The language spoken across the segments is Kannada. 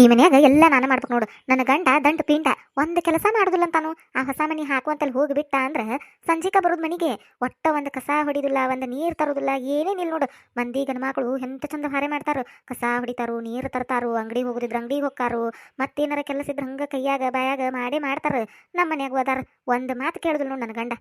ಈ ಮನ್ಯಾಗ ಎಲ್ಲ ನಾನು ಮಾಡ್ಬೇಕು ನೋಡು. ನನ್ನ ಗಂಡ ದಂಟು ಪಿಂಡ ಒಂದು ಕೆಲಸ ಮಾಡುದಿಲ್ಲ ಅಂತಾನು ಆ ಹೊಸ ಮನಿ ಹಾಕುವಂತಲ್ಲಿ ಹೋಗಿ ಬಿಟ್ಟ ಅಂದ್ರೆ ಸಂಜಿಕ ಬರೋದು ಮನಿಗೆ ಒಟ್ಟ ಒಂದು ಕಸ ಹೊಡಿದಿಲ್ಲ, ಒಂದು ನೀರು ತರೋದಿಲ್ಲ ಏನೇನಿಲ್ಲ ನೋಡು. ಮಂದಿ ಗಂಡ್ಮಕ್ಳು ಎಂತ ಚಂದ ಹಾರೆ ಮಾಡ್ತಾರು. ಕಸ ಹೊಡಿತಾರು, ನೀರು ತರ್ತಾರು, ಅಂಗಡಿ ಹೋಗುದಿದ್ರ ಅಂಗಡಿ ಹೋಗ್ತಾರು ಮತ್ತೇನಾರ ಕೆಲಸ ಇದ್ರ ಹಂಗ ಕೈಯಾಗ, ಬಾಯಾಗ ಮಾಡೇ ಮಾಡ್ತಾರ. ನಮ್ಮ ಮನ್ಯಾಗ ಹೋದಾರ ಒಂದು ಮಾತು ಕೇಳಿದ್ರು ನೋಡು ನನ್ನ ಗಂಡ.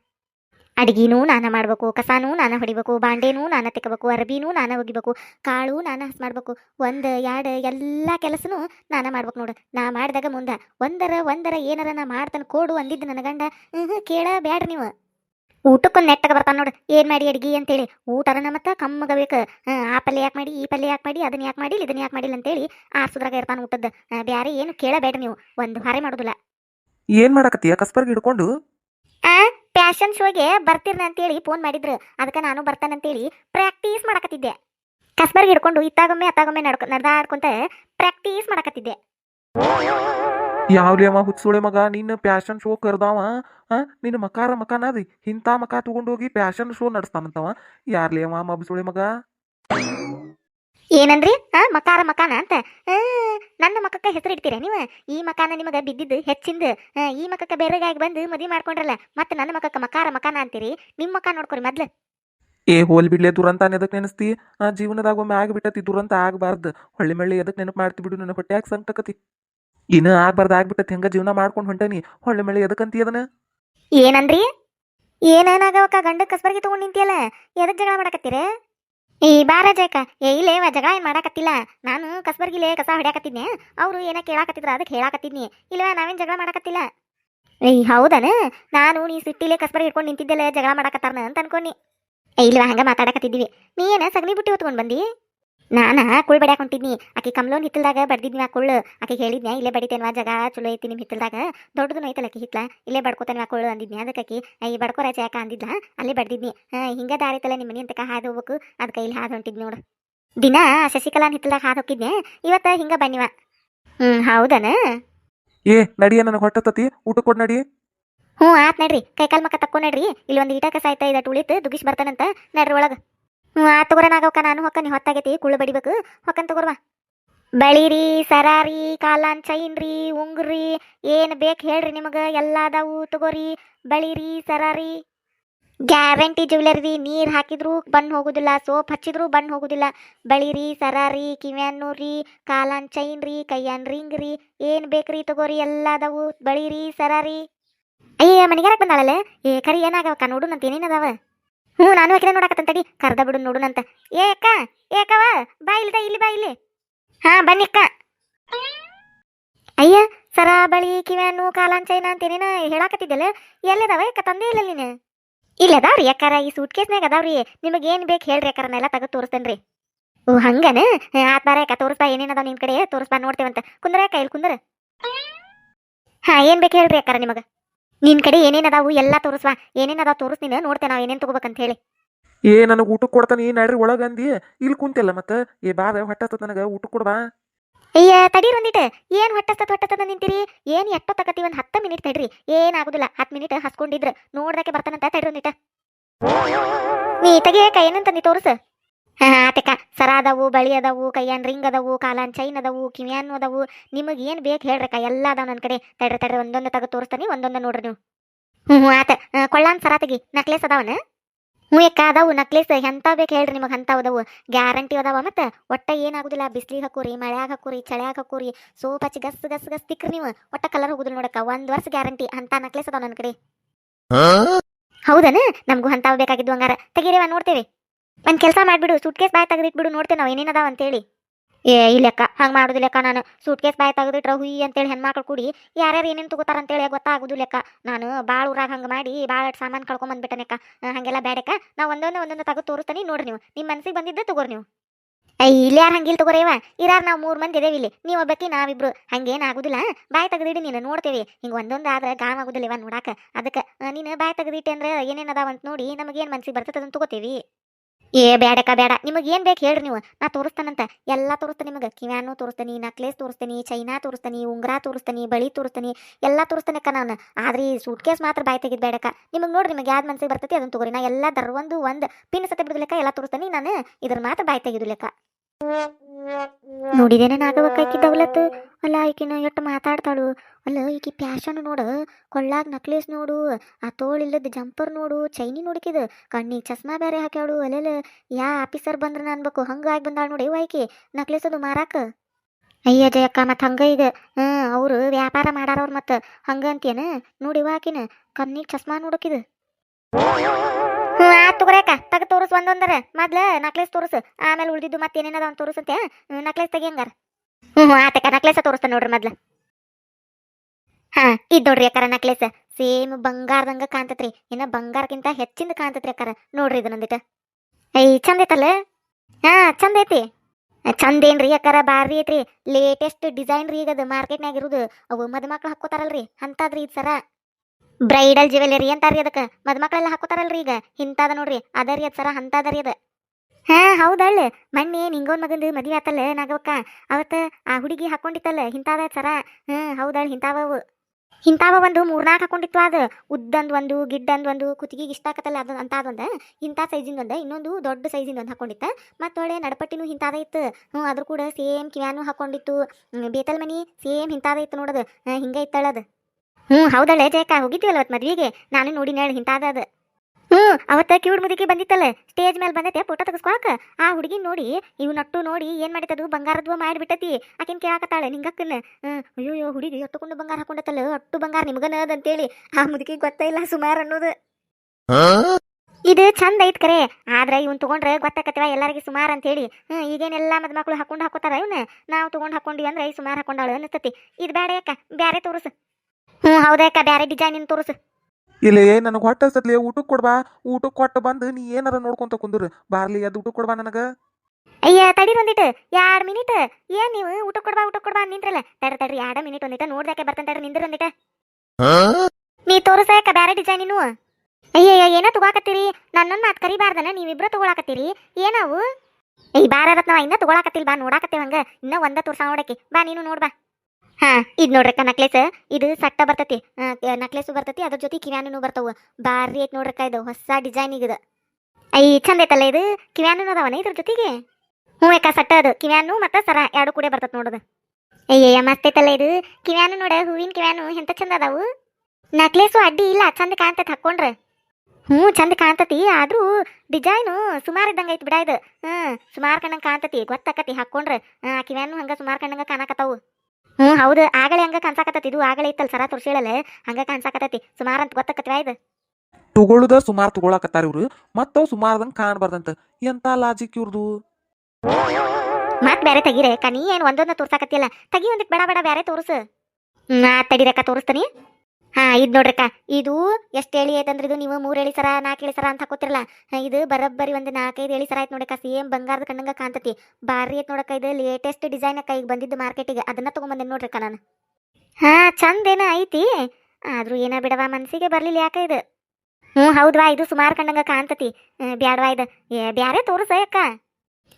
ಅಡಿಗೆನೂ ನಾನು ಮಾಡ್ಬೇಕು ಕಸಾನೂ ನಾನು ಹೊಡಿಬೇಕು ಬಾಂಡೇನೂ ನಾನು ತೆಕ್ಕಬೇಕು ಅರ್ಬಿನೂ ನಾನು ಒಗಿಬೇಕು ಕಾಳು ನಾನು ಹಸ್ ಮಾಡ್ಬೇಕು ಒಂದು ಎರಡು ಎಲ್ಲ ಕೆಲಸನೂ ನಾನು ಮಾಡ್ಬೇಕು ನೋಡು. ನಾ ಮಾಡಿದಾಗ ಮುಂದೆ ಒಂದರ ಒಂದರ ಏನಾರ ನಾ ಮಾಡ್ತಾನೆ ಕೊಡು ಅಂದಿದ್ದು ನನ್ನ ಗಂಡ ಹ್ಞೂ ಕೇಳ ಬ್ಯಾಡ್ರಿ ನೀವು. ಊಟಕ್ಕೊಂದು ನೆಟ್ಟಗೆ ಬರ್ತಾನೆ ನೋಡು ಏನು ಮಾಡಿ ಅಡ್ಗೆ ಅಂತೇಳಿ. ಊಟನ ಮತ್ತೆ ಕಮ್ಮಗ ಬೇಕು. ಆ ಪಲ್ಯ ಯಾಕೆ ಮಾಡಿ ಈ ಪಲ್ಯ ಯಾಕೆ ಮಾಡಿ ಅದನ್ನ ಯಾಕೆ ಮಾಡಿಲ್ಲ ಇದನ್ನ ಯಾಕೆ ಮಾಡಿಲ್ಲ ಅಂತೇಳಿ ಆರ್ಸೋದ್ರಾಗ ಇರ್ತಾನೆ ಊಟದ್ದು. ಬ್ಯಾರೆ ಏನು ಕೇಳಬೇಡ ನೀವು ಒಂದು ಹಾರೆ ಮಾಡೋದಿಲ್ಲ. ಏನು ಮಾಡಕತ್ತೀಯ? ಕಸ್ಪರ್ಗೆ ಹಿಡ್ಕೊಂಡು? ಆ? ಫ್ಯಾಷನ್ ಶೋಗೆ ಬರ್ತೀರ್ನ ಅಂತೇಳಿ ಫೋನ್ ಮಾಡಿದ್ರು. ಅದಕ್ಕೆ ನಾನು ಬರ್ತಾನಂತೇಳಿ ಪ್ರಾಕ್ಟೀಸ್ ಮಾಡಕತ್ತಿದ್ದೆ. ಕಸ್ಬರ್ಗ್ ಹಿಡ್ಕೊಂಡು ಇತ್ತಾಗೊಮ್ಮೆ ಅತ್ತಾಗೊಮ್ಮೆ ನಡ್ಕ ನಡೆದಾಡ್ಕೊಂತ ಪ್ರಾಕ್ಟೀಸ್ ಮಾಡಕತ್ತಿದ್ದೆ. ಯಾವ್ಲಿ ಅವ ಹುಚ್ಚುಳೆ ಮಗ? ನಿನ್ನ ಪ್ಯಾಶನ್ ಶೋ ಕರ್ದಾವ? ಆ? ನಿನ್ನ ಮಕಾರ ಮಕಾನದಿ ಇಂಥ ಮಕ ತಗೊಂಡೋಗಿ ಪ್ಯಾಶನ್ ಶೋ ನಡೆಸ್ತಾನಂತವ? ಯಾರ್ಲಿ ಅವ ಮಬ್ಸುಳೆ ಮಗ? ಏನಂದ್ರಿ? ಆ ಮಕಾರ ಮಕಾನ ಅಂತ. ನನ್ನ ಮಕಕ್ಕ ಹೆಸರು ಇಡ್ತೀರಾ ನೀವು? ಈ ಮಕಾನ ನಿಮಗೆ ಬಿದ್ದಿದ್ದು ಹೆಚ್ಚಿಂದ ಈ ಮಕಕ್ಕ ಬೇರೆಗಾಗಿ ಬಂದು ಮದುವೆ ಮಾಡ್ಕೊಂಡ್ರಲ್ಲ ಮತ್ತೆ ನನ್ನ ಮಕಕ್ಕ ಮಕಾರ ಮಕಾನ ಅಂತೀರಿ? ನಿಮ್ಮ ಮಕ ನೋಡ್ಕೊರಿ ಮೊದ್ಲು. ಏ ಹೋಲ್ ಬಿಡ್ಲೆ ದುರಂತ ಎದಕ್ಕೆ ನೆನಸ್ತಿ? ಆ ಜೀವನದಾಗ ಒಮ್ಮೆ ಆಗ್ಬಿಟ್ಟತಿ ದುರಂತ ಆಗ್ಬಾರ್ದು. ಹೊಳ್ಳಿ ಮಳ್ಳಿ ಎದಕ್ಕೆ ನೆನಪು ಮಾಡ್ತಿ ಬಿಡು ನನ್ನ ಹೊಟ್ಟೆ ಯಾಕೆ ಸಂಕಟಕತಿ ಇನ್ನ ಆಗ್ಬಾರ್ದು ಆಗ್ಬಿಟ್ಟತಿ ಹೆಂಗ ಜೀವನ ಮಾಡ್ಕೊಂಡು ಹೊಂಟೇನಿ? ಹೊಳ್ಳಿ ಮಳ್ಳಿ ಎದಕ್ಕಂತಿ ಅದನ್ನ? ಏನಂದ್ರಿ? ಏನೇನಾಗವಕ್ಕ ಗಂಡ ಕಸ್ಬರ್ಗಿ ತಗೊಂಡು ನಿಂತಿಯಲ್ಲ? ಎದಕ್ಕೆ ಜಗಳ ಮಾಡಕತ್ತೀರ? ಈ ಬಾರ ಜಯಕ ಏ ಇಲ್ಲೇವ ಜಗಳ ಏನ್ ಮಾಡಾಕತ್ತಿಲ್ಲ. ನಾನು ಕಸ್ಬರ್ಗಿಲೆ ಕಸ ಹೊಡ್ಯಾಕತ್ತಿದ್ನೆ. ಅವ್ರು ಏನ ಕೇಳಾಕತ್ತಿದ್ರ ಅದಕ್ಕೆ ಹೇಳಾಕತ್ತಿದ್ನಿ. ಇಲ್ವಾ, ನಾವೇನ್ ಜಗಳ ಮಾಡಾಕತ್ತಿಲ್ಲ? ಏಯ್ ಹೌದನ? ನಾನು ನೀ ಸಿಟ್ಟಿಲೆ ಕಸ್ಬರ್ಗಿ ಇಟ್ಕೊಂಡು ನಿಂತಿದ್ದೆಲ್ಲ ಜಗಳ ಮಾಡಾಕತ್ತಾರನ ಅಂತ ಅನ್ಕೊನಿ ಏ, ಇಲ್ವಾ, ಹಂಗ ಮಾತಾಡಕತ್ತಿದ್ವಿ ನೀ ಏನ ಸಗಣಿ ಬುಟ್ಟಿ ಹೊತ್ಕೊಂಡು ಬಂದಿ? ನಾನ ಕುಳ್ ಬಡ್ಯಾಕ್ ಹೊಂಟಿದ್ನಿ. ಆಕಿ ಕಮಲೋನ್ ಹಿತ್ತಲ್ದಾಗ ಬಡ್ದಿದ್ನಿ ಆ ಕುಳ್ಳು ಆಕಿ ಹೇಳಿದ್ನ ಇಲ್ಲೇ ಬಡಿತೇನ್ವಾ ಜಗ ಚಲೋ ಐತಿ ನಿಮ್ಮ ಹಿತ್ತಲ್ದಾಗ. ದೊಡ್ಡದು ಐತಲ್ಲ ಆಕಿ ಹಿತ್ಲ. ಇಲ್ಲೇ ಬಡ್ಕೋತಾನೆ ಕುಳ್ಳು ಅಂದಿದ್ನಿ ಅದಕ್ಕೆ ಈ ಬಡ್ಕೋರ ಯಾಕ ಅಂದಿದ್ಲ? ಅಲ್ಲೇ ಬಡ್ದಿದ್ನಿ. ಹಿಂಗೆ ಹಿಂಗ ದಾರಿತಲ್ಲ ನಿಮ್ಮ ಮನೆ ಅಂತಕ ಹಾದು ಹೋಗ್ಬೇಕು. ಅದಕ್ಕೆ ಇಲ್ಲಿ ಹಾದು ಹೊಂಟಿದ್ ನೋಡು. ದಿನ ಶಶಿಕಲಾನ್ ಹಿತ್ತಲ್ದಾಗ ಹಾದು ಹೋಗಿದ್ನೆ ಇವತ್ತ ಹಿಂಗ ಬನ್ನಿವ ಹ್ಮ್ ಹೌದನ? ಏ ನಡಿಯ ನನಗೆ ಹೊಟ್ಟತತಿ ಊಟ ಕೊಡ್ ನಡಿ. ಹ್ಞೂ ಆತ್ ನಡ್ರಿ. ಕೈಕಾಲ್ ಮಕ್ಕ ತಕ್ಕೊ ನಡ್ರಿ. ಇಲ್ಲಿ ಒಂದು ಈಟ ಕಸ ಆಯ್ತಾ ಇದಟ್ಟು ಉಳಿತು ದುಗಿಸ್ ಬರ್ತಾನಂತ ನಡ್ರಿ ಒಳಗ. ಹ್ಞೂ ಆತ್ ತಗೋರ ನಾಗವಕ್ಕ ನಾನು. ಹೊಕ್ಕ ಹೊತ್ತಾಗೈತಿ, ಕುಳ್ಳು ಬಡಿಬೇಕು. ಹೊಕ್ಕನ್ ತಗೋರ್ವ. ಬಳಿರಿ, ಸರಾರಿ, ಕಾಲಾನ್ ಚೈನ್ ರೀ ಉಂಗ್ರಿ, ಏನು ಬೇಕು ಹೇಳ್ರಿ ನಿಮಗೆ. ಎಲ್ಲ ಅದಾವು ತಗೋರಿ. ಬಳಿರಿ, ಸರಾರಿ. ಗ್ಯಾರಂಟಿ ಜ್ಯುವೆಲರಿ ನೀರು ಹಾಕಿದ್ರು ಬಣ್ಣ ಹೋಗುದಿಲ್ಲ. ಸೋಪ್ ಹಚ್ಚಿದ್ರು ಬಣ್ಣ ಹೋಗೋದಿಲ್ಲ. ಬಳಿರಿ, ಸರಾರಿ ಕಿವ್ಯಾನು ರೀ ಕಾಲಾನ್ ಚೈನ್ ರೀ ಕೈಯಾನ್ ರಿಂಗ್ ರೀ ಏನು ಬೇಕ್ರಿ ತಗೋರಿ. ಎಲ್ಲ ಅದಾವು. ಬಳಿರಿ, ಸರಾರಿ. ಅಯ್ಯ ಮನೆಗಾರಕ್ಕೆ ಬಂದಾಳಲ್ಲ? ಏ, ಕರಿ, ಏನಾಗವಕ್ಕ? ನೋಡುನಂತ ಏನೇನದಾವ ಹ್ಞೂ, ನಾನು ಹಾಕಿದೆ ನೋಡಕತ್ತಂತಡಿ ಕರ್ದ ಬಿಡು ನೋಡುನಂತ. ಏ ಅಕ್ಕ, ಏ ಅಕ್ಕವ, ಬಾ ಇಲ್ದ ಇಲ್ಲಿ ಬಾ, ಇಲ್ಲಿ. ಹಾ, ಬನ್ನಿ ಅಕ್ಕ. ಅಯ್ಯ, ಸರ ಬಳಿ ಕಿವ್ಯಾನು ಕಾಲಾಂಚೈನ ಅಂತೇನೇನ ಹೇಳಾಕತ್ತಿದ್ದಲ್ಲ? ಎಲ್ಲದವ ಅಕ್ಕ, ತಂದೆ ಇಲ್ಲ ನೀನು? ಇಲ್ಲ ಅದಾವ್ರಿ ಅಕ್ಕಾರ, ಈ ಸೂಟ್ ಕೇಸ್ನಾಗ ಅದಾವ್ರಿ. ನಿಮಗೆ ಏನು ಬೇಕು ಹೇಳ್ರಿ ಅಕ್ಕಾರ ಎಲ್ಲ ತೆಗೆದು ತೋರಿಸ್ತೇನ್ರಿ. ಓ, ಹಂಗನ? ಆತ್ ಬಾರ ಅಕ್ಕ, ತೋರಿಸ್ಬಾ ಏನೇನದಾವ ನಿನ್ ಕಡೆ? ತೋರಿಸ್ಬಾ, ನೋಡ್ತೇವಂತ. ಕುಂದ್ರ ಇಲ್ಲಿ ಕುಂದ್ರ. ಹಾ, ಏನು ಬೇಕು ಹೇಳ್ರಿ ಅಕ್ಕಾರ ನಿಮಗ? ನಿನ್ ಕಡೆ ಏನೇನದಾವು ಎಲ್ಲ ತೋರಿಸ್ವಾ. ಏನೇನದಾವ ತೋರಿಸ್ ನೀನು ನೋಡ್ತೇನೆ ನಾವು ಏನೇನ್ ತಗೋಬೇಕಂತ ಹೇಳಿ. ಏ ನನಗೆ ಊಟಕ್ಕೆ ಕೊಡ್ತಾನೆ ಏನ್ ನಡ್ರಿ ಒಳಗಂದಿ ಇಲ್ಲಿ ಕುಂತಿಲ್ಲ ಮತ್ತ. ಏ ಬಾರ ಹೊಟ್ಟತತ್ ನನಗೆ ಊಟ ಕೊಡ್ಬಾ ಅಯ್ಯ ತಡೀರ್ ಒಂದಿಟ್ಟು ಏನ್ ಹೊಟ್ಟಸ್ತದ ಹೊಟ್ಟಸ್ತದ ನಿಂತಿರಿ? ಏನ್ ಎಷ್ಟೋ ತಗತಿ ಒಂದ್ ಹತ್ತ ಮಿನಿಟ್ ತಡ್ರಿ. ಏನಾಗುದಿಲ್ಲ ಹತ್ತು ಮಿನಿಟ್ ಹಸ್ಕೊಂಡಿದ್ರ ನೋಡ್ದಕ್ಕೆ ಬರ್ತಾನಂತ ತಡ್ರಿ ಒಂದಿಟ. ನೀ ತೆಗಿಯಕ ಏನಂತ ನೀ ತೋರ್ಸ. ಹಾ ಆತಕ. ಸರ ಅದಾವು ಬಳಿ ಅದಾವು ಕೈಯಾನ್ ರಿಂಗ್ ಅದಾವು ಕಾಲನ್ ಚೈನ್ ಅದಾವು ಕಿವ್ಯಾನ್ ಅದಾವು. ನಿಮಗೆ ಏನ್ ಬೇಕು ಹೇಳ್ರಕ್ಕ ಎಲ್ಲ ಅದಾವ ನನ್ನ ಕಡೆ. ತಡ್ರಿ ತಡ್ರಿ ಒಂದೊಂದು ತಗ ತೋರಿಸ್ತಾನೆ ಒಂದೊಂದು ನೋಡ್ರಿ ನೀವು. ಹ್ಞೂ ಹ್ಞೂ ಆತ. ಕೊಳ್ಳಾನ್ ಸರ ತೆಗಿ. ನಕ್ಲೇಸ್ ಅದಾವನ? ಹ್ಞೂ ಅಕ್ಕ ಅದಾವು ನಕ್ಲೇಸ್ ಎಂತ ಬೇಕು ಹೇಳ್ರಿ ನಿಮಗೆ ಅಂತ ಅದಾವು. ಗ್ಯಾರಂಟಿ ಅದಾವ ಮತ್ತೆ? ಒಟ್ಟ ಏನಾಗುದಿಲ್ಲ. ಬಿಸಿಲಿಗೆ ಹಾಕೋರಿ ಮಳ್ಯಾಗ ಹಾಕೋರಿ ಚಳ್ಯಾಗ ಹಾಕೋರಿ. ಸೋಪ್ ಹಚ್ಚಿ ಗಸ್ ಗಸ್ ಗಸ್ ತಿಕ್ರಿ ನೀವು. ಒಟ್ಟ ಕಲರ್ ಹೋಗುದಿಲ್ಲ ನೋಡಕ್ಕ. ಒಂದು ವರ್ಷ ಗ್ಯಾರಂಟಿ ಅಂತ ನಕ್ಲೇಸ್ ಅದಾವ ನನ್ನ ಕಡೆ. ಹೌದನ? ನಮಗೂ ಅಂಥವು ಬೇಕಾಗಿದ್ದು ಹಂಗಾರ. ತೆಗೀರಿವ ನೋಡ್ತೇವೆ. ಒಂದ್ ಕೆಲಸ ಮಾಡ್ಬಿಡು ಸೂಟ್ ಕೇಸ್ ಬಾಯ್ ತೆಗೆದಿಟ್ಬಿಡು ನೋಡ್ತೇವೆ ನಾವು ಅಂತ ಅಂತೇಳಿ. ಏ ಇಲ್ಲಕ್ಕ ಹಂಗೆ ಲೆಕ್ಕ ನಾನು. ಸೂಟ್ಕೇಸ್ ಬಾಯ್ ತೆಗೆದಿಟ್ರ ಹುಯಿ ಅಂತೇಳಿ ಹೆಣ್ಮಕ್ಳು ಕೂಡಿ ಯಾರ್ಯಾರು ಏನೇನು ತಗೋತಾರ ಅಂತೇಳಿ ಗೊತ್ತಾಗುದಿಲ್ಲಕ್ಕ ನಾನು ಭಾಳ ಊರಾಗ ಹಂಗೆ ಮಾಡಿ ಭಾಳ ಸಾಮಾನು ಕಳ್ಕೊಂಬಂದ್ಬಿಟ್ಟನೆಕ್ಕ ಹಾಗೆಲ್ಲ ಬೇಡಕ್ಕ ನಾವು ಒಂದೊಂದು ಒಂದೊಂದು ತಗೋ ತೋರಿಸ್ತಾನೆ, ನೋಡ್ರಿ ನೀವು. ನಿಮ್ಮ ಮನ್ಸಿಗೆ ಬಂದಿದ್ದೆ ತಗೋರಿ ನೀವು. ಐ ಇಲ್ಲಿ ಯಾರು ಹಂಗಿಲ್ ತಗೋರೇವ ಇರಾರ್ ನಾವು ಮೂರು ಮಂದಿ ಇದೇವಿ ಇಲ್ಲಿ. ನೀವು ಒಬ್ಬಕ್ಕೆ ನಾವಿಬ್ರು ಹಂಗೇನ್ ಆಗುದಿಲ್ಲ. ಬಾಯ್ ತೆಗೆದಿಡಿ ನೀನು, ನೋಡ್ತೇವೆ. ಹಿಂಗೆ ಒಂದೊಂದು ಆದ್ರೆ ಗಾಮ್ ಆಗುದಿಲ್ಲ ಇವ ನೋಡಾಕ. ಅದಕ್ಕೆ ನೀನು ಬಾಯ್ ತೆಗೆದಿಟ್ಟೆ ಅಂದ್ರೆ ಏನೇನ್ ಅದಾವ ಅಂತ ನೋಡಿ ನಮಗೇನು ಮನ್ಸಿಗೆ ಬರ್ತದೆ ಅದನ್ನ ತಗೋತೀವಿ. ಏ ಬೇಡಕ್ಕ ಬೇಡ. ನಿಮಗೆ ಏನು ಬೇಕು ಹೇಳ್ರಿ ನೀವು. ನಾ ತೋರಿಸ್ತಾನಂತ. ಎಲ್ಲ ತೋರಿಸ್ತಾನೆ ನಿಮಗೆ. ಕಿವ್ಯಾನು ತೋರಿಸ್ತೇನೆ ನಕ್ಲೇಸ್ ತೋರಿಸ್ತೇನೆ ಚೈನಾ ತೋರಿಸ್ತೇನೆ, ಉಂಗ್ರ ತೋರಿಸ್ತೇನೆ, ಬಳಿ ತೋರಿಸ್ತಾನೆ, ಎಲ್ಲ ತೋರಿಸ್ತಾನಕ್ಕ ನಾನು. ಆದ್ರೆ ಈ ಸೂಟ್ ಕೇಸ್ ಮಾತ್ರ ಬಾಯ್ ತೆಗಿದ್ ಬೇಡಕ್ಕ ನಿಮಗೆ ನೋಡ್ರಿ, ನಿಮಗೆ ಯಾವ್ದು ಮನಸ್ಸಿಗೆ ಬರ್ತೈತಿ ಅದನ್ನ ತಗೋರಿ. ನಾ ಎಲ್ಲ ದರ್ ಒಂದು ಒಂದು ಪಿನ್ ಸತೆ ಬಿಡುದಿಲ್ಲಕ್ಕ ಎಲ್ಲ ತೋರಿಸ್ತಾನೆ ನಾನು. ಇದ್ರ ಮಾತ್ರ ಬಾಯ್ ತೆಗೆದು ಲೆಕ್ಕ ನೋಡಿದೇನೆ ನಾಗವಕ್ಕಾಕಿ ದೌಲತ್? ಅಲ್ಲ, ಆಕಿನ ಎಷ್ಟು ಮಾತಾಡ್ತಾಳು? ಅಲ್ಲ, ಈಕಿ ಪ್ಯಾಶನ್ ನೋಡು, ಕೊಳ್ಳಾಗ ನಕ್ಲೇಸ್ ನೋಡು, ಆ ತೋಳಿಲ್ಲದ ಜಂಪರ್ ನೋಡು, ಚೈನಿ ನೋಡಿಕಿದ, ಕಣ್ಣಿಗೆ ಚಸ್ಮಾ ಬೇರೆ ಹಾಕ್ಯಾಳು, ಅಲ್ಲೆಲ್ಲ ಯಾ ಆಫೀಸರ್ ಬಂದ್ರೆ ಅನ್ಬೇಕು ಹಂಗಾಗಿ ಬಂದಾಳ್ ನೋಡಿ ಇವಾಯ್ಕಿ ನಕ್ಲೇಸ್ ಅದು ಮಾರಾಕ. ಅಯ್ಯ ಜಯಕ್ಕ ಮತ್ತು ಹಂಗೆ ಈಗ ಹ್ಞೂ ಅವರು ವ್ಯಾಪಾರ ಮಾಡಾರವ್ರು ಮತ್ತು, ಹಂಗೆ ಅಂತೀಯನ? ನೋಡಿ ಆಕಿನ, ಕಣ್ಣಿಗೆ ಚಸ್ಮಾ ನೋಡಕಿದು. ಹ್ಞೂ ಆ ತಗೋರಕ್ಕ ತಗ ತೋರಿಸ್ ಒಂದೊಂದರ, ಮೊದ್ಲ ನಕ್ಲೇಸ್ ತೋರಿಸು, ಆಮೇಲೆ ಉಳಿದಿದ್ದು ಮತ್ತೆ ಏನೇನದ ಅವ್ನು ತೋರಿಸಂತೆ ನಕ್ಲೇಸ್ ತೆಗಿಯಂಗಾರ. ಹ್ಞೂ ಆತಕ್ಕ ನಕ್ಲೇಸ ತೋರಿಸ್ತಾನೆ ನೋಡ್ರಿ ಮೊದ್ಲ. ಹಾ, ಇದ್ ನೋಡ್ರಿ ಅಕ್ಕಾರ ನಕ್ಲೇಸ್ ಸೇಮ್ ಬಂಗಾರದಂಗ ಕಾಂತತ್ರಿ ಇನ್ನ ಬಂಗಾರಕ್ಕಿಂತ ಹೆಚ್ಚಿಂದ ಕಾಂತತ್ರಿ ಅಕ್ಕಾರ. ನೋಡ್ರಿ ಇದನ್ನೊಂದಿಟ ಐ ಚಂದ ಐತಲ್ಲ? ಹಾ, ಚಂದ ಐತಿ. ಚಂದ ಏನ್ರಿ ಅಕ್ಕಾರ? ಬಾರಿ ಐತ್ರಿ. ಲೇಟೆಸ್ಟ್ ಡಿಸೈನ್ ರೀ ಈಗ ಅದು ಮಾರ್ಕೆಟ್ನಾಗ ಇರುದು. ಅವು ಮದುಮಕ್ಳು ಹಾಕೋತಾರಲ್ರಿ ಅಂತದ್ರಿ ಇದು ಸರ. ಬ್ರೈಡಲ್ ಜ್ಯುವೆಲರಿ ಅಂತಾರ್ರಿ ಅದಕ್ಕೆ. ಮದುಮಕ್ಳೆಲ್ಲ ಹಾಕೋತಾರಲ್ರಿ ಈಗ. ಇಂತಾದ ನೋಡ್ರಿ. ಅದರಿ ಅದ್ ಸರ, ಅಂತದರಿ ಅದ. ಹಾ ಹೌದಳ್ಳ ಮೊನ್ನೆ ನಿಂಗೊಂದು ಮಗಂದು ಮದುವೆ ಆತಲ್ಲ ನಾಗವಕ್ಕ. ಅವತ್ತ ಆ ಹುಡುಗಿ ಹಾಕೊಂಡಿತ್ತಲ್ಲ. ಇಂತಾದ ಸರ. ಹ್ಮ್ ಹೌದಳ್ ಇಂತಾವವು ಇಂತಾವ ಒಂದು ಮೂರ್ನಾಲ್ಕು ಹಾಕೊಂಡಿತ್ತು ಅದು ಉದ್ದಂದು ಒಂದು, ಗಿಡ್ಡಂದು ಒಂದು, ಕುತ್ತಿಗೆಗೆ ಇಷ್ಟ ಆಗತ್ತಲ್ಲ ಅದು ಅಂತಾದೊಂದ. ಇಂಥ ಸೈಜಿಂದ ಒಂದು ಇನ್ನೊಂದು ದೊಡ್ಡ ಸೈಜಿಂದ ಒಂದು ಹಾಕೊಂಡಿತ್ತು. ಮತ್ತು ಒಳ್ಳೆ ನಡಪಟ್ಟಿನು ಇತ್ತು. ಹ್ಞೂ ಅದ್ರ ಕೂಡ ಸೇಮ್ ಕಿವ್ಯಾನು ಹಾಕೊಂಡಿತ್ತು. ಬೇತಲ್ ಮನಿ ಸೇಮ್ ಇಂತಾದ ಇತ್ತು ನೋಡೋದು. ಹಿಂಗೆ ಇತ್ತಳದು. ಹ್ಞೂ ಹೌದಳೆ ಜಯಕ್ಕ ಹೋಗಿದ್ದೀವಲ್ಲ ಅವತ್ತು ಮದುವೆಗೆ? ನಾನು ನೋಡಿ ಹೇಳಿ ಇಂಥದ್ದು ಅದು. ಹ್ಞೂ ಅವತ್ತ ಕಿವಿಡ್ ಮುದುಕಿ ಬಂದಿತ್ತಲ್ಲ ಸ್ಟೇಜ್ ಮೇಲೆ ಬಂದೈತೆ ಫೋಟೋ ತೆಗೆಸ್ಕೊಳಕ. ಆ ಹುಡುಗಿ ನೋಡಿ ಇವ್ ನಟ್ಟು ನೋಡಿ ಏನು ಮಾಡಿತ್ತದು ಬಂಗಾರದ್ವ ಮಾಡಿಬಿಟ್ಟತಿ. ಆಕಿನ ಕೇಳಾಕತ್ತಾಳೆ ನಿಂಗಕ್ಕನ್ನ. ಹ್ಮ್ ಅಯ್ಯೋ ಹುಡುಗಿ ಅಟ್ಟುಕೊಂಡು ಬಂಗಾರ ಹಾಕೊಂಡತ್ತಲ್ಲ ಅಟ್ಟು ಬಂಗಾರ ನಿಮ್ಗನದ ಅಂತೇಳಿ ಆ ಮುದುಕಿ ಗೊತ್ತಿಲ್ಲ ಸುಮಾರು ಅನ್ನೋದು. ಇದು ಚಂದ ಐತ್ ಕರೆ. ಆದ್ರೆ ಇವನ್ ತಗೊಂಡ್ರೆ ಗೊತ್ತಾಕತ್ವ ಎಲ್ಲರಿಗೆ ಸುಮಾರು ಅಂತೇಳಿ. ಹ್ಮ್ ಈಗೇನೆಲ್ಲ ಮದ್ಮಕ್ಳು ಹಾಕೊಂಡು ಹಾಕೋತಾರ ಇವ್ನ? ನಾವು ತಗೊಂಡ್ ಹಾಕೊಂಡಿವಿ ಅಂದ್ರೆ ಸುಮಾರು ಹಾಕೊಂಡಾಳು ಅನ್ನಿಸ್ತತಿ. ಇದು ಬೇಡ ಯಾಕ ಬ್ಯಾರೆ ತೋರಿಸು. ಹ್ಞೂ ಹೌದಕ್ಕ ಬ್ಯಾರೆ ಡಿಸೈನ್ ತೋರಿಸು. ಇಲ್ಲಿ ನನಗೆ ಹೊಟ್ಟೆ ಹಸ್ತತ್ಲಿ ಊಟಕ್ಕೆ ಕೊಡ್ಬಾ ಊಟಕ್ಕೆ ಕೊಟ್ಟು ಬಂದು ನೀ ಏನಾರ ನೋಡ್ಕೊಂತ ಕುಂದ್ರು. ಬಾರ್ಲಿ, ಅದು ಊಟಕ್ಕೆ ಕೊಡ್ಬಾ ನನಗೆ. ಅಯ್ಯ, ತಡೀರಿ ಒಂದಿಟ್ಟು ಎರಡು ಮಿನಿಟ್. ಏನ್ ನೀವು ಊಟ ಕೊಡ್ಬಾ ಊಟ ಕೊಡ್ಬಾ ನಿಂತ್ರಲ್ಲ. ತಡ್ರಿ ತಡ್ರಿ ಎರಡು ಮಿನಿಟ್ ಒಂದಿಟ ನೋಡ್ದಾಕೆ ಬರ್ತೇನೆ ತಡ್ರಿ, ನಿಂದ್ರ ಒಂದಿಟ. ನೀ ತೋರಿಸಾಕ ಬೇರೆ ಡಿಸೈನ್ ಇನ್ನು. ಅಯ್ಯಯ್ಯ, ಏನೋ ತಗೋಕತ್ತೀರಿ. ನನ್ನನ್ನು ಮಾತು ಕರಿಬಾರ್ದನ, ನೀವಿಬ್ರು ತಗೊಳಕತ್ತೀರಿ. ಏನವು? ಈ ಬಾರ ರತ್ನವ ಇನ್ನ ತಗೊಳಕತ್ತಿಲ್, ಬಾ, ನೋಡಾಕತ್ತೀವಿ ಹಂಗ. ಇನ್ನ ಒಂದೇ ತೋರ್ಸ ನೋಡಕ್ಕೆ. ಬಾ, ನೀನು ನೋಡ್ಬಾ ಹಾ, ಇದ್ ನೋಡ್ರಕ್ಕ ನಕ್ಲೇಸ್ ಇದು ಸಟ್ಟ ಬರ್ತತಿ. ನಕ್ಲೇಸು ಬರ್ತತಿ. ಅದ್ರ ಜೊತೆ ಕಿವ್ಯಾನು ಬರ್ತಾವ. ಬಾರಿ ಐತ್ ನೋಡ್ರಕ್ಕ ಇದು. ಹೊಸ ಡಿಸೈನ್ ಇದು. ಐ, ಚಂದ ಐತಲ್ಲ ಇದು? ಕಿವ್ಯಾನು ಅದಾವನ ಇದ್ರ ಜೊತೆಗೆ? ಹ್ಞೂ ಯಾಕ ಸಟ್ಟ ಅದು. ಕಿವ್ಯಾನು ಮತ್ತೆ ಸರ ಎರಡು ಕೂಡ ಬರ್ತತ್ ನೋಡೋದು ಅಯ್ಯಯ್ಯ, ಮಸ್ತ್ ಐತಲ್ಲ ಇದು. ಕಿವ್ಯಾನು ನೋಡ, ಹೂವಿನ ಕಿವ್ಯಾನು ಎಂತ ಚಂದ ಅದಾವು? ನಕ್ಲೇಸು ಅಡ್ಡಿ ಇಲ್ಲ. ಚಂದ ಕಾಣ್ತೈತೆ ಹಾಕೊಂಡ್ರೆ. ಹ್ಞೂ, ಚಂದ ಕಾಣ್ತತಿ. ಆದರೂ ಡಿಸೈನು ಸುಮಾರು ಇದ್ದಂಗೆ ಐತಿ ಬಿಡ ಇದು. ಹ್ಞೂ, ಸುಮಾರು ಕಣ್ಣಂಗೆ ಕಾಣ್ತತಿ. ಗೊತ್ತಾಕತಿ ಹಾಕ್ಕೊಂಡ್ರೆ ಆ ಕಿವ್ಯಾನು ಹಂಗೆ ಸುಮಾರು ಕಣ್ಣಂಗೆ ಕಾಣಕತ್ತಾವು. ಹ್ಞೂ ಹೌದು. ಆಗಲೇ ಹಂಗ ಕಾಣ್ಸಾಕತ್ತತಿ. ಇದು ಆಗಲೇ ಇತ್ತಲ್ಲ ಸರ ತೋರ್ಸಿಳಲ್ಲ ಹಂಗ ಕಾಣ್ಸಾಕತ್ತೈತಿ. ಸುಮಾರು ಅಂತ ಗೊತ್ತಾಕತ್ವ ಇದು? ತಗೊಳುದ ಸುಮಾರು ತಗೊಳಕತ್ತಾರ ಇವ್ರು. ಮತ್ತವ್ ಸುಮಾರ್ದಂಗ್ ಕಾಣ್ಬಾರ್ದಂತ. ಎಂತ ಲಾಜಿಕ್ ಇವ್ರದು? ಮತ್ ಬೇರೆ ತೆಗೀರೆ. ಕನಿ ಏನು ಒಂದೊಂದ ತೋರ್ಸಾಕತ್ತಿಯಲ್ಲ. ತಗಿ ಒಂದಿಟ್ಟು ಬೇಡ ಬೇಡ ಬೇರೆ ತೋರ್ಸು. ನಾ ತಡಿರಕ್ಕ ತೋರಿಸ್ತೀನಿ. ಹಾ, ಇದು ನೋಡ್ರಕ್ಕ, ಇದು ಎಷ್ಟು ಎಳಿ ಐತಂದ್ರೆ ಇದು ನೀವು ಮೂರು ಎಳಿ ಸರ ನಾಲ್ಕು ಎಳಿ ಸರ ಅಂತ ಹಾಕೋತಿರಲ್ಲ ಇದು ಬರೋಬ್ಬರಿ ಒಂದು ನಾಲ್ಕೈದು ಎಳಿ ಸರ ಆಯ್ತು ನೋಡಕ್ಕ ಸೇಮ್ ಬಂಗಾರದ ಕಣ್ಣಂಗ ಕಾಂತತಿ ಭಾರಿ ಐತೆ ನೋಡಕ್ಕ ಇದು ಲೇಟೆಸ್ಟ್ ಡಿಸೈನ್ ಅಕ್ಕ, ಈಗ ಬಂದಿದ್ದು ಮಾರ್ಕೆಟಿಗೆ ಅದನ್ನ ತಗೊಂಬಂದೆ ನೋಡ್ರಕ್ಕ ನಾನು. ಹಾ ಚಂದೇನ ಐತಿ, ಆದ್ರೂ ಏನ ಬಿಡವ ಮನಸ್ಸಿಗೆ ಬರ್ಲಿಲ್ಲ ಯಾಕ ಇದು? ಹ್ಞೂ ಹೌದ್ವಾ, ಇದು ಸುಮಾರು ಕಣ್ಣಂಗ ಕಾಣ್ತತಿ ಬ್ಯಾಡವಾ ಇದು? ಬ್ಯಾರೆ ತೋರಿಸ ಅಕ್ಕ.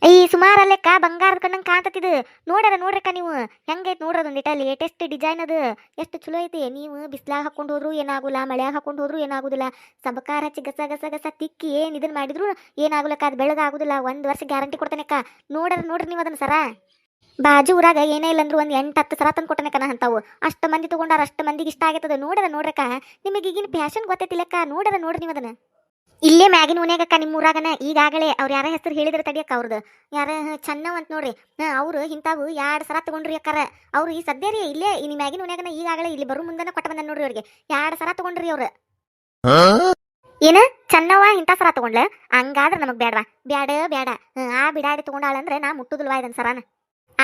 ಈ ಸುಮಾರು ಅಲ್ಲೆಕ್ಕ ಬಂಗಾರದ ಕಣ್ಣಂಗೆ ಕಾಣ್ತತಿದು. ನೋಡ್ರ ನೋಡ್ರಕ್ಕ ನೀವು? ಹೆಂಗೈತೆ ನೋಡ್ರಿ ಒಂದಿಟ ಲೇಟೆಸ್ಟ್ ಡಿಸೈನ್ ಅದು. ಎಷ್ಟು ಚಲೋ ಐತಿ. ನೀವು ಬಿಸ್ಲಾಗ ಹಾಕೊಂಡು ಹೋದ್ರು ಏನಾಗುಲ್ಲ, ಮಳೆಯಾಗ ಹಾಕೊಂಡು ಹೋದ್ರು ಏನಾಗುದಿಲ್ಲ. ಸಬಕಾರ ಹಚ್ಚಿ ಗಸ ಗಸ ಗಸ ತಿಕ್ಕಿ ಏನು ಇದನ್ನ ಮಾಡಿದ್ರು ಏನಾಗುಲಕ್ಕ ಅದು ಬೆಳಗಾಗುದಿಲ್ಲ ಒಂದು ವರ್ಷ ಗ್ಯಾರಂಟಿ ಕೊಡ್ತಾನೆಕ್ಕ ನೋಡ್ರ ನೋಡ್ರಿ ನೀವು ಅದನ್ನ ಸರ. ಬಾಜು ಊರಾಗ ಏನೇ ಇಲ್ಲ ಅಂದ್ರೂ ಒಂದು ಎಂಟು, ಹತ್ತು ಸರ ತಂದು ನಾ ಅಂತಾವು ಅಷ್ಟು ಮಂದಿ ತಗೊಂಡಾರ, ಅಷ್ಟು ಮಂದಿಗೆ ಇಷ್ಟ ಆಗತ್ತದ ನೋಡ್ರ ನೋಡ್ರಕ್ಕ ನಿಮಗೆ ಈಗಿನ ಫ್ಯಾಷನ್ ಗೊತ್ತೈತಿಲ್ಲಕ್ಕ ನೋಡ್ರ ನೋಡ್ರಿ ನೀವು ಅದನ್ನ. ಇಲ್ಲೇ ಮ್ಯಾಗಿನ ಓನ್ಯಾಗಕ್ಕ ನಿಮ್ಮ ಊರಾಗನ, ಈಗಾಗಲೇ ಅವ್ರು ಯಾರ ಹೆಸರು ಹೇಳಿದ್ರೆ ತಡಿಯಕ್ಕ ಅವ್ರದ್ದು ಯಾರ ಚೆನ್ನವ್ ಅಂತ ನೋಡ್ರಿ. ಅವರು ಇಂತಾವು ಎರಡು ಸರ ತಗೊಂಡ್ರಿ ಅಕ್ಕಾರ. ಅವ್ರು ಈ ಸದ್ಯ ರೀ ಇಲ್ಲೇ ನಿಮ್ಮ ಮ್ಯಾಗಿನ ಓನ್ಯಾಗನ ಈಗಾಗಲೇ ಇಲ್ಲಿ ಬರು ಮುಂದನ ಕೊಟ್ಟ ಬಂದ ನೋಡ್ರಿ ಅವ್ರಿಗೆ. ಎರಡು ಸರ ತಗೊಂಡ್ರಿ ಅವ್ರು. ಏನ? ಚೆನ್ನವ್ವ ಇಂಥ ಸರ ತಗೊಂಡ್ಲ? ಹಂಗಾದ್ರೆ ನಮಗ್ ಬೇಡವಾ ಬ್ಯಾಡ ಬ್ಯಾಡ. ಆ ಬಿಡಾಡಿ ತಗೊಂಡಾಳಂದ್ರೆ ನಾ ಮುಟ್ಟುದಿಲ್ವಾ ಇದನ್ ಸರಾನ?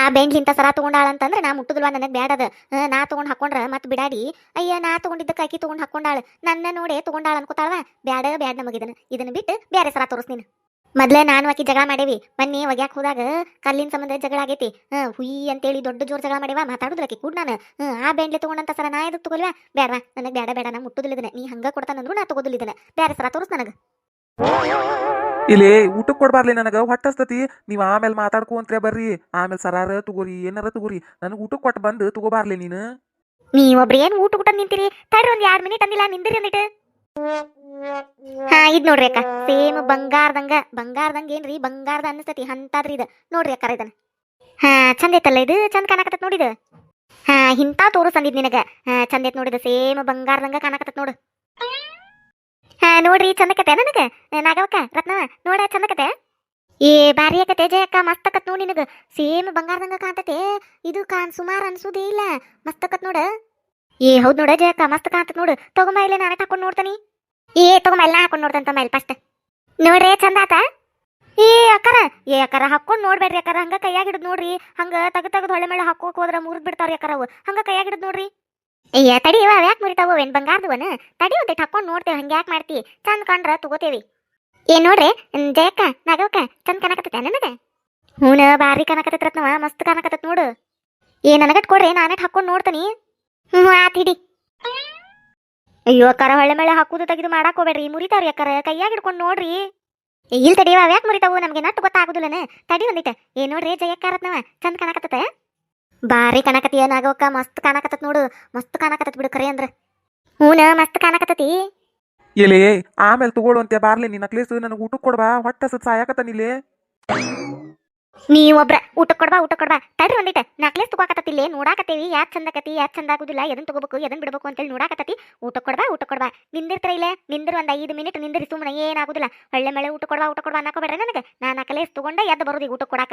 ಆ ಬೆಂಡ್ಲಿ ಇಂಥ ಸರ ತಗೊಂಡಾಳಂತಂದ್ರೆ ನಾ ಮುಟ್ಟುದಿಲ್ವಾ ನನಗೆ ಬೇಡದ ನಾ ತಗೊಂಡ್ ಹಾಕೊಂಡ್ರ ಮತ್ತೆ ಬಿಡಾಡಿ. ಅಯ್ಯ, ನಾ ತಗೊಂಡಿದ್ದಕ್ಕೆ ಆಕಿ ತಗೊಂಡ್ ಹಾಕೊಂಡಾಳ. ನನ್ನ ನೋಡೇ ತಗೊಂಡಾಳ ಅನ್ಕೋತಾಳವ? ಬ್ಯಾಡ ಬ್ಯಾಡ ನಮಗಿದನ ಇದನ್ನ ಬಿಟ್ಟು ಬ್ಯಾರೆ ಸರ ತೋರಿಸ್ ನೀನು. ಮೊದ್ಲೇ ನಾನು ಆಕಿ ಜಗಳ ಮಾಡೇವಿ. ಮೊನ್ನೆ ಒಗ್ಯಾಕ ಹೋದಾಗ ಕಲ್ಲಿನ ಸಂಬಂಧ ಜಗಳ ಆಗೈತಿ. ಹುಯಿ ಅಂತೇಳಿ ದೊಡ್ಡ ಜೋರ್ ಜಗಳ ಮಾಡೇವ ಮಾತಾಡುದ್ರಕಿ ಕೂಡ ನಾನು ಆ ಬೆಂಡ್ಲಿ ತಗೊಂಡಂತ ಸರ ನಾ ಎದಕ್ ತಗೊಲ್ವಾ? ಬೇಡವಾ ನನಗೆ ಬೇಡ ಬೇಡ ನಾ ಮುಟ್ಟುದಿಲ್ಲ ನೀ ಹಂಗ ಕೊಡ್ತಾನಂದ್ರು ನಾ ತೊಗೋದಿಲ್ಲ ಬ್ಯಾರೆ ಸರ ತೋರಿಸ್ ನನಗೆ. ಇಲ್ಲಿ ಊಟಕ್ಕೆ ಕೊಡ್ಬಾರ್ಲಿ ನನಗೆ, ಹೊಟ್ಟಸ್ತತಿ. ನೀವು ಆಮೇಲೆ ಮಾತಾಡ್ಕೊಂತ್ರೆ ಬರ್ರಿ. ಆಮೇಲೆ ಸರಾರ ತಗೋರಿ, ಏನಾರ ತಗೋರಿ. ನನಗೆ ಊಟಕ್ಕೆ ಕೊಟ್ಟು ಬಂದು ತಗೋಬಾರ್ಲಿ ನೀನು. ನೀವೊಬ್ರು ಏನ್ ಊಟ ಊಟ ನಿಂತಿರಿ? ತಡ್ರಿ ಒಂದ್ ಎರಡ್ ಮಿನಿಟ್ ಅಂದಿಲ್ಲ, ನಿಂದಿರಿ ಅಂದಿಟ್ಟು ಹಾ, ಇದ್ ನೋಡ್ರಿ ಅಕ್ಕ. ಸೇಮ್ ಬಂಗಾರದಂಗ ಬಂಗಾರದಂಗ ಏನ್ರಿ? ಬಂಗಾರದ ಅನ್ನಿಸ್ತತಿ, ಹಂತಾದ್ರಿ ಇದು. ನೋಡ್ರಿ ಅಕ್ಕ ಇದನ್ನ ಹಾ, ಚಂದ ಐತಲ್ಲ ಇದು? ಚಂದ ಕಾಣಕತ್ತ ನೋಡಿದ ಹಾ, ಇಂಥ ತೋರಿಸ್ ಅಂದಿದ್ ನಿನಗ. ಹಾ, ಚಂದ ಐತ್ ನೋಡಿದ ಸೇಮ್ ಬಂಗಾರದಂಗ ಕಾಣಕತ್ತ ನೋಡು. ಹಾ ಚಂದ ಚಂದಕತೆ ನನಗ? ನಾಗವಕ್ಕ ರತ್ನ ನೋಡ ಚಂದಕತೆ ಏ ಬಾರಿ ಆಕತೆ ಜಯಕ್ಕ ಮಸ್ತ್ ಕತ್ ನೋಡಿ ನಿನಗ. ಸೇಮ್ ಬಂಗಾರದಂಗ ಕಾಣ್ತತೆ. ಇದು ಕಾಣ್ ಸುಮಾರ್ ಅನ್ಸುದೇ ಇಲ್ಲ. ಮಸ್ತ್ ಕತ್ ನೋಡ. ಏ, ಹೌದ್ ನೋಡ ಜಯಕ್ಕ ಮಸ್ತ್ ಕಾಣ್ತತ್ ನೋಡು. ತಗೊಂಬ ಇಲ್ಲೇ ನಾನೇ ಹಾಕೊಂಡ್ ನೋಡ್ತಾನಿ? ಏ ತಗೊಂಬ ಎಲ್ಲ ಹಾಕೊಂಡ್ ತಮ್ಮ ಇಲ್ಲಿ ಫಸ್ಟ್ ನೋಡ್ರಿ, ಚಂದ ಆತ? ಏ, ಅಕ್ಕರ ಏ, ಅಕ್ಕರ, ಹಾಕೊಂಡ್ ನೋಡ್ಬೇಡ್ರಿ, ಅಕ್ಕರ. ಹಂಗ ಕೈಯಾಗಿಡದ್ ನೋಡ್ರಿ. ಹಂಗ ತಗ ತಗದ್ ಹೊಳೆ ಮೇಲೆ ಹಾಕೋಕ್ ಹೋದ್ರ ಮುರಿದ್ ಬಿಡ್ತಾವ್ರಿ ಅಕ್ಕರ ಅವು. ಹಂಗ ಕೈಯಾಗಿಡದ್ ನೋಡ್ರಿ. ಅಯ್ಯ ತಡಿ ಇವ ಯಾಕೆ ಮುರಿತಾವ ಏನ್ ಬಂಗಾರದವನ? ತಡಿ ಒಂದಿಟ್ಟು ಹಾಕೊಂಡ್ ನೋಡ್ತೇವೆ ಹಂಗ ಯಾಕೆ ಮಾಡ್ತಿ? ಚಂದ ಕಂಡ್ರ ತಗೋತೇವಿ. ಏನ್ ನೋಡ್ರಿ ಜಯಕ್ಕ ನಾಗವಕ್ಕ ಚಂದ ಕನಕತ್ತ ನನಗ? ಹೂನ ಬಾರಿ ಕನಕತ್ತೈತ್ ರತ್ನವ ಮಸ್ತ್ ಕನಕತ್ತತ್ ನೋಡು. ಏ ನನಗಟ್ ಕೊಡ್ರಿ ನಾನಟ್ ಹಾಕೊಂಡ್ ನೋಡ್ತೇನಿ. ಹ್ಞೂ ಆತ್ ಅಯ್ಯೋ ಅಕ್ಕಾರ ಹೊಳೆ ಮಳೆ ಹಾಕುದು ತೆಗೆದು ಮಾಡಾಕ್ ಹೋಗ್ಬೇಡ್ರಿ ಮುರಿತಾವ್ರಿ ಅಕ್ಕಾರ ಕೈಯಾಗ ಹಿಡ್ಕೊಂಡು ನೋಡ್ರಿ. ಏ, ಇಲ್ ತಡಿಯವ ಯಾಕೆ ಮುರಿತಾವು ನಮಗೆ ನಟ್ಟು ಗೊತ್ತಾಗುದಿಲ್ಲನ? ತಡಿ ಒಂದಿಟ್ಟ ಏ ನೋಡ್ರಿ ಜಯಕ್ಕಾರತ್ನವ ಚಂದ ಕಾಣಕತ್ತತ ಬಾರಿ ಕಾಣಕತ್ತಿ ಏನಾಗವಕ್ಕ ಮಸ್ತ್ ಕಾಣಕತ್ತತ್ ನೋಡು. ಮಸ್ತ್ ಕಾಣಕತ್ತತ್ ಬಿಡು ಖರೆ ಅಂದ್ರ. ಹೂನ ಮಸ್ತ್ ಕಾಣಕತ್ತತಿ. ಇಲ್ಲಿ ಆಮೇಲೆ ತಗೊಳ್ಳುವಂತೆ ಬಾರ್ಲಿ ನೀ ನಕ್ಲೇಸ್ ನನಗೆ ಊಟಕ್ಕೆ ಕೊಡ್ಬಾ. ಹೊಟ್ಟೆ ಸುತ್ತ ಸಾಯಕತ್ತಾನ ಇಲ್ಲಿ ನೀ ಒಬ್ರ ಊಟ ಕೊಡ್ಬಾ ಊಟ ಕೊಡ್ಬಾ. ತಡ್ರಿ ಒಂದಿಟ. ನಕ್ಲೆಸ್ ತಗೋಕತ್ತಿಲ್ಲೇ ನೋಡಾಕತ್ತೇವಿ. ಯಾಕೆ ಚಂದಕತಿ ಯಾಕ್ ಚಂದ ಆಗುದಿಲ್ಲ ಎದನ್ ತಗೋಬೇಕು ಎದನ್ ಬಿಡಬೇಕು ಅಂತೇಳಿ ನೋಡಾಕತ್ತತಿ. ಊಟ ಕೊಡ್ಬಾ ಊಟ ಕೊಡ್ಬಾ. ನಿಂದಿರ್ತರ ಇಲ್ಲೇ? ನಿಂದಿರ್ ಒಂದ್ ಐದು ಮಿನಿಟ್ ನಿಂದಿರಿ ಸುಮ್ಮನೆ ಏನಾಗುದಿಲ್ಲ ಒಳ್ಳೆ ಮಳೆ ಊಟ ಕೊಡ್ಬಾ ಊಟ ಕೊಡ್ಬಾ ಅನ್ನಕೋಬೇಡ್ರಿ ನನಗೆ. ನಾ ನಕಲೇಸ್ ತಗೊಂಡೆ ಎದ್ದು ಬರೋದು ಊಟ ಕೊಡಾಕ.